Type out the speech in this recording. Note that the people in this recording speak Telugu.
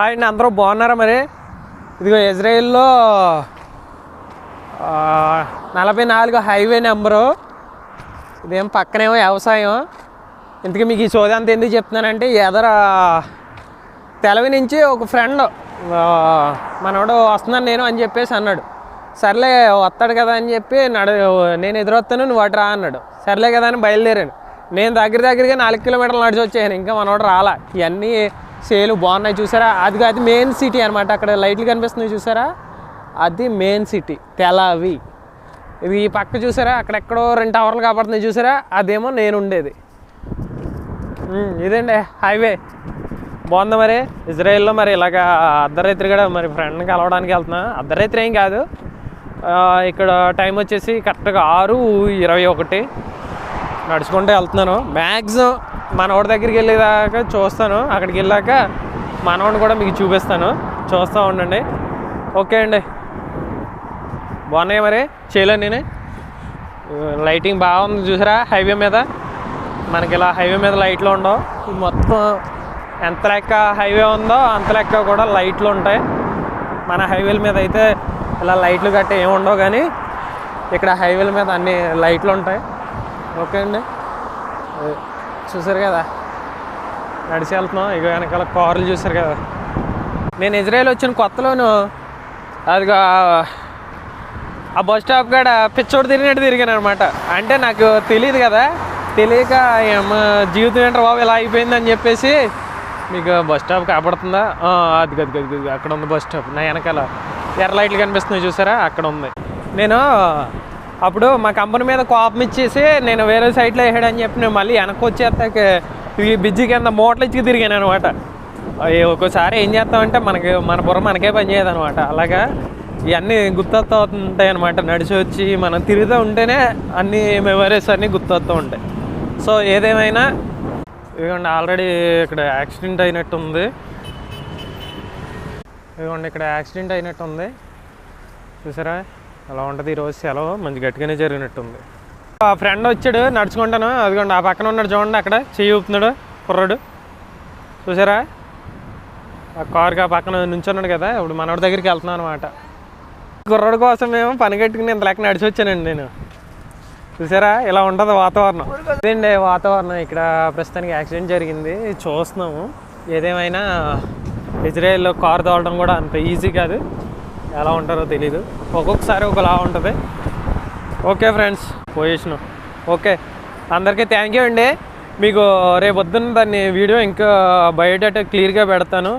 హాయ్ అండి అందరూ బాగున్నారా మరి? ఇదిగో ఇజ్రాయిల్లో నలభై నాలుగు హైవే నెంబరు. ఇదేం పక్కనేమో వ్యవసాయం. ఇంతకీ మీకు ఈ చోదంత అంత ఎందుకు చెప్తున్నానంటే ఎదర తెలవి నుంచి ఒక ఫ్రెండ్ మనోడు వస్తున్నాను నేను అని చెప్పేసి అన్నాడు. సర్లే వస్తాడు కదా అని చెప్పి నడు నేను ఎదురొస్తాను నువ్వు అటు రా అన్నాడు. సర్లే కదా అని బయలుదేరాను. నేను దగ్గర దగ్గరగా నాలుగు కిలోమీటర్లు నడిచి వచ్చాను ఇంకా మనోడు రాలా. ఇవన్నీ సేలు బాగున్నాయి చూసారా? అది అది మెయిన్ సిటీ అనమాట అక్కడ లైట్లు కనిపిస్తున్నాయి చూసారా? అది మెయిన్ సిటీ తెలావి ఇది ఈ పక్క చూసారా? అక్కడెక్కడో రెండు టవర్లు కాబడుతున్నాయి చూసారా? అదేమో నేను ఉండేది. ఇదండి హైవే బాగుంది మరి? ఇజ్రాయెల్లో మరి ఇలాగ అర్ధరాత్రి కూడా మరి ఫ్రెండ్ని కలవడానికి వెళ్తున్నా. అర్ధరాత్రి ఏం కాదు. ఇక్కడ టైం వచ్చేసి కరెక్ట్గా ఆరు ఇరవై ఒకటి. నడుచుకుంటూ వెళ్తున్నాను. మ్యాక్సిమం మనోడి దగ్గరికి వెళ్ళేదాకా చూస్తాను. అక్కడికి వెళ్ళాక మనోడిని కూడా మీకు చూపిస్తాను. చూస్తూ ఉండండి. ఓకే అండి. బాగున్నాయి మరి? చేయలేను నేను. లైటింగ్ బాగుంది చూసారా? హైవే మీద. మనకి ఇలా హైవే మీద లైట్లు ఉండవు. మొత్తం ఎంత లెక్క హైవే ఉందో అంత లెక్క కూడా లైట్లు ఉంటాయి. మన హైవేల మీద అయితే ఇలా లైట్లు గట్ట ఏమి ఉండవు కానీ ఇక్కడ హైవేల మీద అన్ని లైట్లు ఉంటాయి. ఓకే అండి. చూసారు కదా. నడిచి వెళ్తున్నాం. ఇక వెనకాల కార్లు చూసారు కదా. నేను ఇజ్రాయెల్ వచ్చిన కొత్తలోను అదిగా ఆ బస్ స్టాప్ కాడ పిచ్చోడు తిరిగినట్టు తిరిగాను అనమాట అంటే నాకు తెలియదు కదా. తెలియక జీవితం ఏంటో బాబు ఇలా అయిపోయిందని చెప్పేసి మీకు బస్ స్టాప్ కాపాడుతుందా అది గది గది గది అక్కడ ఉంది బస్ స్టాప్. నా వెనకాల ఎర్ర లైట్లు కనిపిస్తున్నాయి చూసారా? అక్కడ ఉంది. నేను అప్పుడు మా కంపెనీ మీద కోపం ఇచ్చేసి నేను వేరే సైట్లో వేసాడని చెప్పి నేను మళ్ళీ వెనక్కి వచ్చేస్తాక ఈ బిజ్జి కింద మూటలు ఇచ్చి తిరిగాను అనమాట. ఒక్కోసారి ఏం చేస్తామంటే మనకి మన బుర్ర మనకే పనిచేయదు అనమాట అలాగా ఇవన్నీ గుర్తొస్తూ ఉంటాయి అనమాట. నడిచి వచ్చి మనం తిరుగుతూ ఉంటేనే అన్ని మెమరీస్ అన్నీ గుర్తొస్తూ ఉంటాయి. సో ఏదేమైనా ఇదిగోండి ఆల్రెడీ ఇక్కడ యాక్సిడెంట్ అయినట్టు ఉంది ఇదిగోండి ఇక్కడ యాక్సిడెంట్ అయినట్టు ఉంది చూసారా? అలా ఉంటుంది ఈరోజు సెలవు. మంచి గట్టిగానే జరిగినట్టుంది. ఆ ఫ్రెండ్ వచ్చాడు నడుచుకుంటాను. అదిగోండి ఆ పక్కన ఉన్నాడు చూడండి అక్కడ. చెయ్యి ఊపుతున్నాడు కుర్రాడు. చూసారా? ఆ కార్కి ఆ పక్కన నుంచున్నాడు కదా ఇప్పుడు మనోడి దగ్గరికి వెళ్తున్నాను అనమాట కుర్రాడు కోసం మేము పని కట్టుకుని ఇంత లెక్క నడిచి వచ్చానండి నేను. చూసారా? ఇలా ఉంటుంది వాతావరణం. అదేండి వాతావరణం? ఇక్కడ ప్రస్తుతానికి యాక్సిడెంట్ జరిగింది. చూస్తున్నాము. ఏదేమైనా ఇజ్రాయెల్లో కారు తోలడం కూడా అంత ఈజీ కాదు. ఎలా ఉంటారో తెలీదు. ఒక్కొక్కసారి ఒకలా ఉంటుంది. ఓకే ఫ్రెండ్స్ పోయేసిన. ఓకే అందరికీ థ్యాంక్ యూ అండి. మీకు రేపు పొద్దున్న దాన్ని వీడియో ఇంకా బయోడేటా క్లియర్గా పెడతాను.